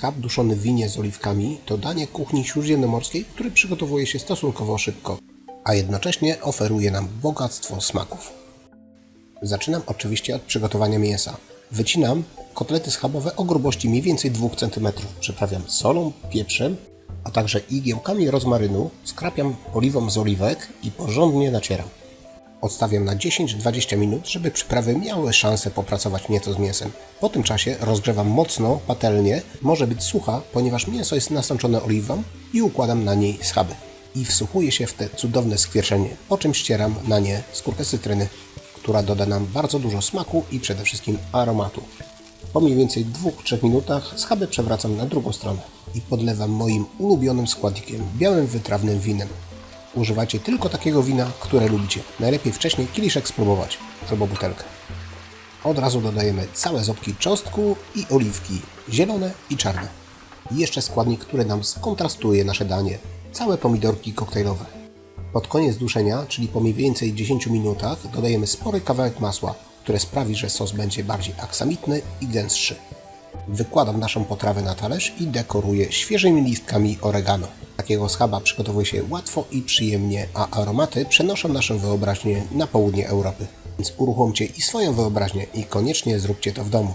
Schab duszony w winie z oliwkami to danie kuchni śródziemnomorskiej, który przygotowuje się stosunkowo szybko, a jednocześnie oferuje nam bogactwo smaków. Zaczynam oczywiście od przygotowania mięsa. Wycinam kotlety schabowe o grubości mniej więcej 2 cm. Przyprawiam solą, pieprzem, a także igiełkami rozmarynu, skrapiam oliwą z oliwek i porządnie nacieram. Odstawiam na 10-20 minut, żeby przyprawy miały szansę popracować nieco z mięsem. Po tym czasie rozgrzewam mocno patelnię, może być sucha, ponieważ mięso jest nasączone oliwą i układam na niej schaby. I wsłuchuję się w te cudowne skwierczenie, po czym ścieram na nie skórkę cytryny, która doda nam bardzo dużo smaku i przede wszystkim aromatu. Po mniej więcej 2-3 minutach schaby przewracam na drugą stronę i podlewam moim ulubionym składnikiem, białym wytrawnym winem. Używajcie tylko takiego wina, które lubicie. Najlepiej wcześniej kieliszek spróbować, albo butelkę. Od razu dodajemy całe ząbki czosnku i oliwki, zielone i czarne. I jeszcze składnik, który nam skontrastuje nasze danie, całe pomidorki koktajlowe. Pod koniec duszenia, czyli po mniej więcej 10 minutach, dodajemy spory kawałek masła, które sprawi, że sos będzie bardziej aksamitny i gęstszy. Wykładam naszą potrawę na talerz i dekoruję świeżymi listkami oregano. Takiego schaba przygotowuje się łatwo i przyjemnie, a aromaty przenoszą naszą wyobraźnię na południe Europy. Więc uruchomcie i swoją wyobraźnię i koniecznie zróbcie to w domu.